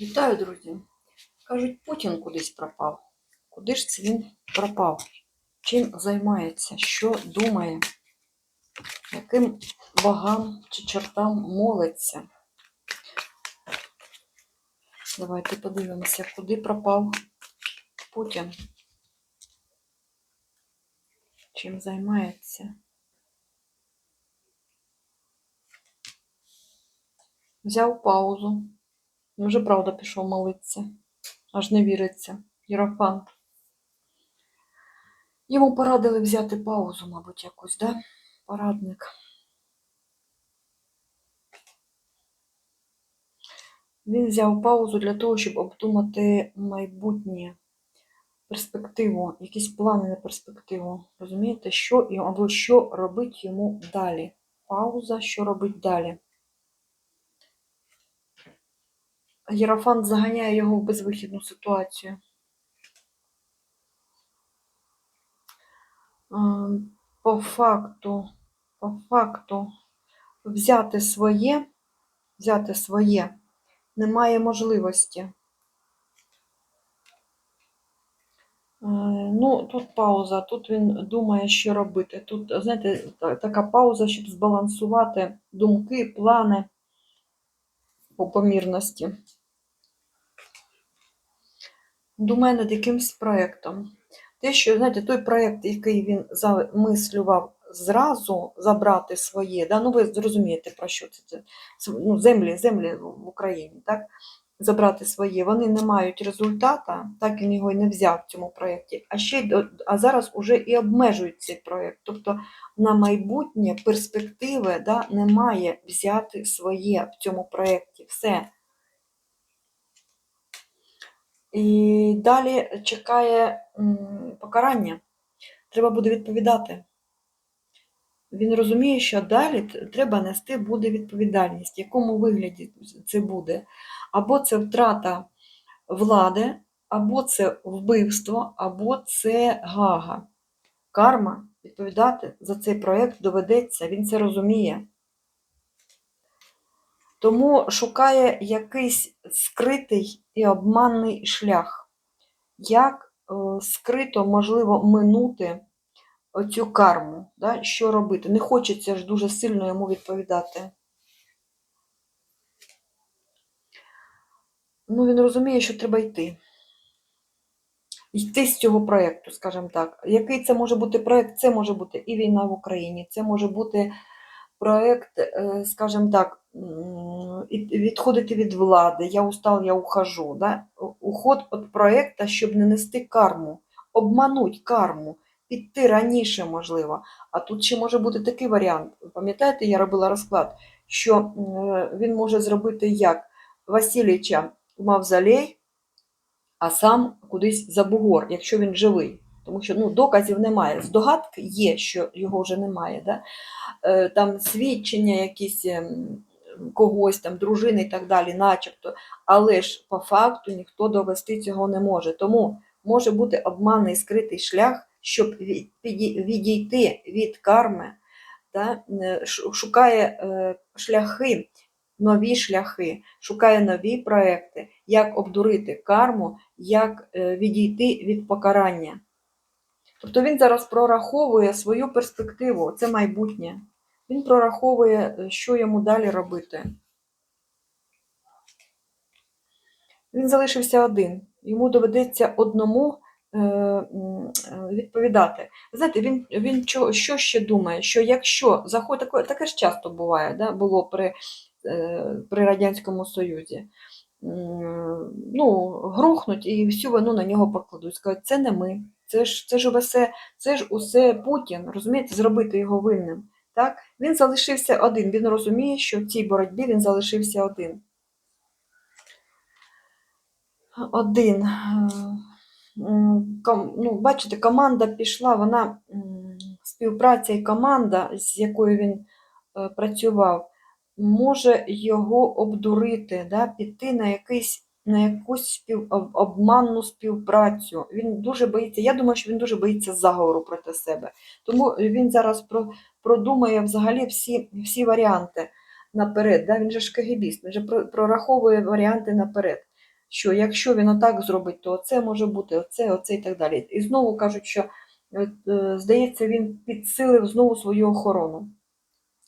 Вітаю, друзі. Кажуть, Путін кудись пропав. Куди ж це він пропав? Чим займається? Що думає? Яким богам чи чортам молиться? Давайте подивимося, куди пропав Путін. Чим займається? Взяв паузу. Вже правда пішов молитися. Аж не віриться. Єрофант. Йому порадили взяти паузу, мабуть, якусь, да? Порадник. Він взяв паузу для того, щоб обдумати майбутнє, перспективу, якісь плани на перспективу. Розумієте, що і- або що робить йому далі. Пауза, що робить далі. Єрофант заганяє його в безвихідну ситуацію. Ем, По факту, по факту, взяти своє, взяти своє немає можливості. Е, Ну, тут пауза, тут він думає, що робити. Тут, знаєте, така пауза, щоб збалансувати думки, плани по помірності. Думає над якимсь проєктом. Те, що, знаєте, той проєкт, який він замислював зразу забрати своє, да, ну ви зрозумієте, про що це, це ну, землі, землі в Україні, так, забрати своє, вони не мають результата, так він його і не взяв в цьому проєкті, а а зараз уже і обмежують цей проєкт. Тобто на майбутнє перспективи да, немає взяти своє в цьому проєкті. Все. І далі чекає покарання. Треба буде відповідати. Він розуміє, що далі треба нести буде відповідальність. В якому вигляді це буде? Або це втрата влади, або це вбивство, або це гага. Карма відповідати за цей проєкт доведеться, він це розуміє. Тому шукає якийсь скритий і обманний шлях, як е, скрито можливо минути оцю карму, да? що робити. Не хочеться ж дуже сильно йому відповідати. Ну, він розуміє, що треба йти. Йти з цього проєкту, скажімо так. Який це може бути проєкт? Це може бути і війна в Україні, це може бути проєкт, е, скажімо так, відходити від влади. Я устал, я ухожу. Да? Уход від проєкту, щоб не нести карму, обмануть карму, піти раніше, можливо. А тут ще може бути такий варіант. Пам'ятаєте, я робила розклад, що він може зробити як Васильовича в мавзолей, а сам кудись за бугор, якщо він живий. Тому що ну, доказів немає. Здогадки є, що його вже немає. Да? Е, Там свідчення якісь ем, когось, там, дружини і так далі, начебто. Але ж по факту ніхто довести цього не може. Тому може бути обманний скритий шлях, щоб відійти від карми, е, шукає е, шляхи, нові шляхи, шукає нові проекти, як обдурити карму, як е, відійти від покарання. Тобто він зараз прораховує свою перспективу, це майбутнє. Він прораховує, е, що йому далі робити. Він залишився один. Йому доведеться одному е, е, відповідати. Знаєте, він, він що, що ще думає? Що якщо заходить, таке, таке ж часто буває, да? було при, при Радянському Союзі. Ну, грухнуть і всю вину на нього покладуть. Скажуть, це не ми, це ж, це ж усе, це ж усе Путін, розумієте, зробити його винним. Так? Він залишився один. Він розуміє, що в цій боротьбі він залишився один. Один. Ну, бачите, команда пішла, вона співпраця і команда, з якою він е, працював, може його обдурити, да, піти на якийсь. На якусь спів... обманну співпрацю. Він дуже боїться. Я думаю, що він дуже боїться заговору проти себе. Тому він зараз про... продумає взагалі всі, всі варіанти наперед. Да? Він же ж КГБіст, він же прораховує варіанти наперед. що якщо він отак зробить, то це може бути оце, оце і так далі. І знову кажуть, що е, здається, він підсилив знову свою охорону.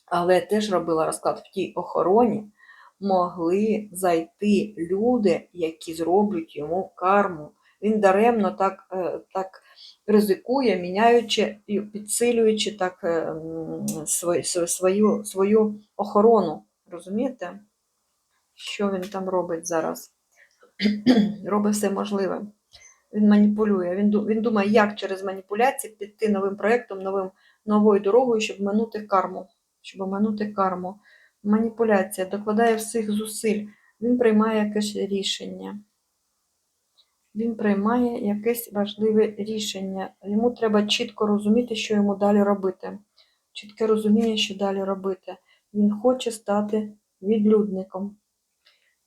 Але теж робила розклад в тій охороні, могли зайти люди, які зроблять йому карму. Він даремно так, е, так ризикує, міняючи і підсилюючи так е, свою, свою, свою охорону. Розумієте? Що він там робить зараз? робить все можливе. Він маніпулює. Він, він думає, як через маніпуляції піти новим проєктом, новим, новою дорогою, щоб минути карму. Щоб минути карму. Маніпуляція докладає всіх зусиль. Він приймає якесь рішення. Він приймає якесь важливе рішення. Йому треба чітко розуміти, що йому далі робити. Чітке розуміння, що далі робити. Він хоче стати відлюдником.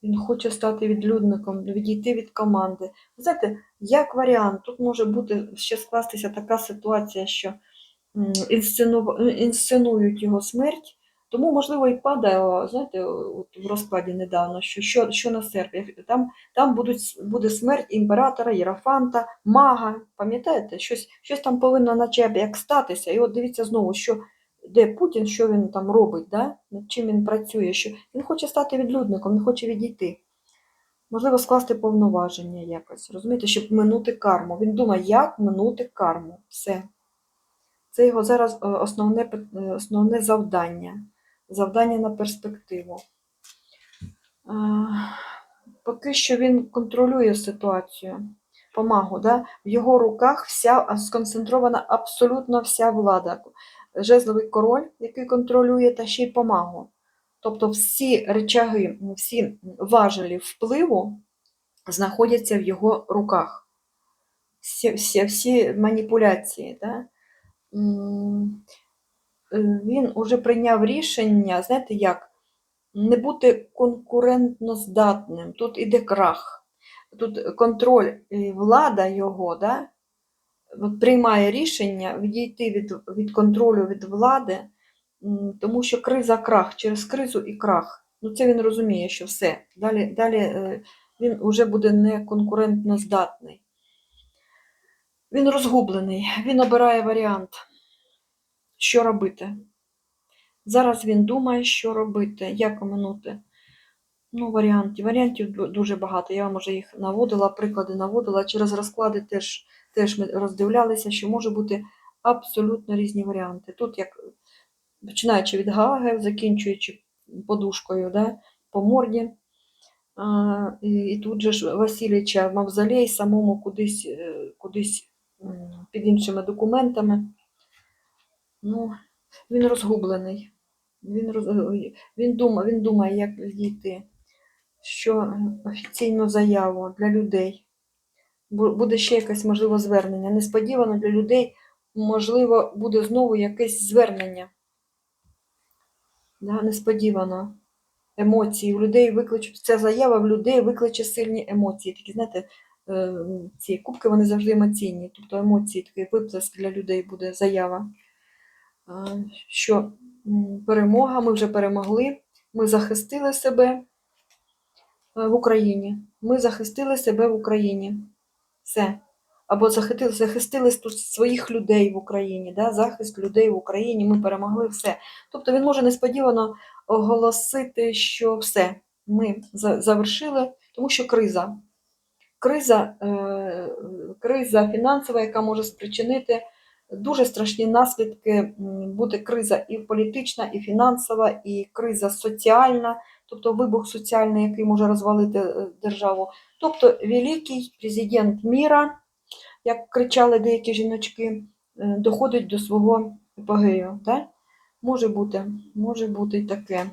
Він хоче стати відлюдником, відійти від команди. Знаєте, як варіант, тут може бути ще скластися така ситуація, що інсценують його смерть, тому, можливо, і падає, знаєте, от в розкладі недавно, що, що, що на серпі. Там, там будуть, буде смерть імператора, Єрофанта, мага. Пам'ятаєте, щось, щось там повинно наче як статися. І от дивіться знову, що де Путін, що він там робить, да? над чим він працює, що він хоче стати відлюдником, він хоче відійти. Можливо, скласти повноваження якось, розумієте, щоб минути карму. Він думає, як минути карму. Все. Це його зараз е, основне, е, основне завдання. Завдання на перспективу. Е, Поки що він контролює ситуацію. Помагу, да? В його руках вся сконцентрована абсолютно вся влада. Жезловий король, який контролює, та ще й помагу. Тобто всі речаги, всі важелі впливу знаходяться в його руках. Всі, всі, всі маніпуляції. Да? Е, Він уже прийняв рішення, знаєте як, не бути конкурентно здатним. Тут іде крах. Тут контроль, і влада його, да? приймає рішення відійти від, від контролю від влади, тому що криза крах, через кризу і крах. Ну, це він розуміє, що все. Далі, далі е, він вже буде не конкурентно здатний. Він розгублений, він обирає варіант, що робити. Зараз він думає, що робити, як оминути. Ну, варіантів. Варіантів дуже багато. Я вам вже їх наводила, приклади наводила. Через розклади теж, теж ми роздивлялися, що може бути абсолютно різні варіанти. Тут як починаючи від Гаги, закінчуючи подушкою да, по морді. А, і, і тут же ж Васильича мавзолей самому кудись, е, кудись під іншими документами. Ну, він розгублений. Він, роз... він, думає, він думає, як дійти, що офіційну заяву для людей. Буде ще якесь, можливо, звернення. Несподівано для людей, можливо, буде знову якесь звернення. Да, несподівано. Емоції. У людей викличуть, ця заява в людей викличе сильні емоції. Такі, знаєте, е, ці кубки вони завжди емоційні. Тобто емоції, такий виплеск для людей буде заява. Що перемога, ми вже перемогли, ми захистили себе в Україні. Ми захистили себе в Україні. Все. Або захистили, захистили своїх людей в Україні, да? захист людей в Україні, ми перемогли все. Тобто він може несподівано оголосити, що все, ми завершили, тому що криза. Криза, е, криза фінансова, яка може спричинити дуже страшні наслідки. Буде криза і політична, і фінансова, і криза соціальна, тобто вибух соціальний, який може розвалити е, державу. Тобто великий президент міра, як кричали деякі жіночки, е, доходить до свого епогею. Так? Може бути, може бути і таке.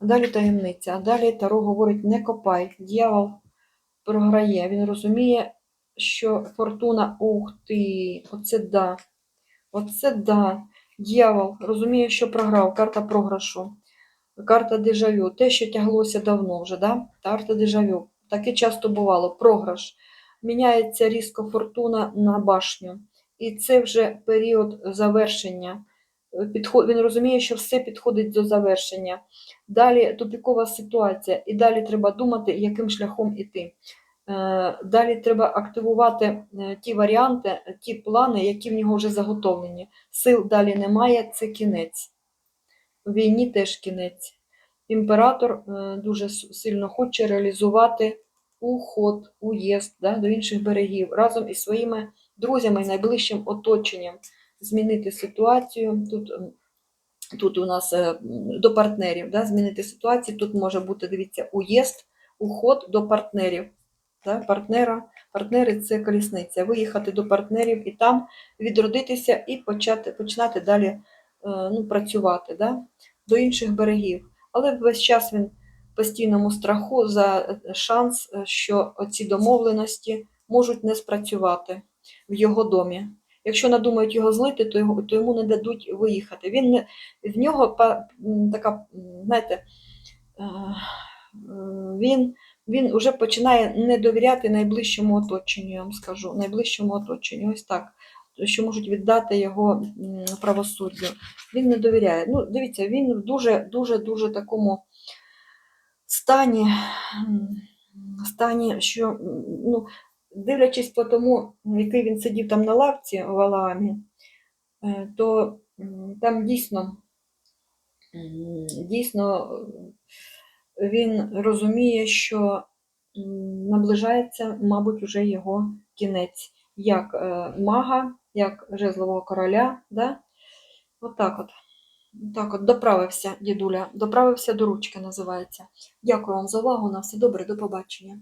Далі таємниця. А далі Таро говорить: не копай. Дьявол програє. Він розуміє, що фортуна, ух ти, оце да. Оце да. Дьявол розуміє, що програв. Карта програшу. Карта дежавю. Те, що тяглося давно вже, да? Карта дежавю. Таке часто бувало. Програш. Міняється різко фортуна на башню. І це вже період завершення. він розуміє, що все підходить до завершення. Далі тупікова ситуація, і далі треба думати, яким шляхом іти. Е, Далі треба активувати е, ті варіанти, е, ті плани, які в нього вже заготовлені. Сил далі немає, це кінець. У війні теж кінець. Імператор дуже сильно хоче реалізувати уход, уїзд да, до інших берегів разом із своїми друзями і найближчим оточенням, змінити ситуацію. Тут, тут у нас до партнерів, да, змінити ситуацію. Тут може бути, дивіться, уїзд, уход до партнерів. Да, партнера. Партнери це колісниця. Виїхати до партнерів і там відродитися і почати, починати далі е, ну, працювати да, до інших берегів. Але весь час він в постійному страху за е, шанс, е, що оці домовленості можуть не спрацювати в його домі. Якщо надумають його злити, то, його, то йому не дадуть виїхати. Він не, в нього така, знаєте, він, він вже починає не довіряти найближчому оточенню, я вам скажу, найближчому оточенню. Ось так, що можуть віддати його правосуддю. Він не довіряє. Ну, дивіться, він в дуже, дуже, дуже такому стані, стані, що ну, дивлячись по тому, який він сидів там на лавці в Алаамі, е, то там дійсно, дійсно він розуміє, що наближається, мабуть, уже його кінець, як е, мага, як жезлового короля. Да? Отак от. Так от доправився, дідуля, доправився до ручки, називається. Дякую вам за увагу. На все добре, до побачення.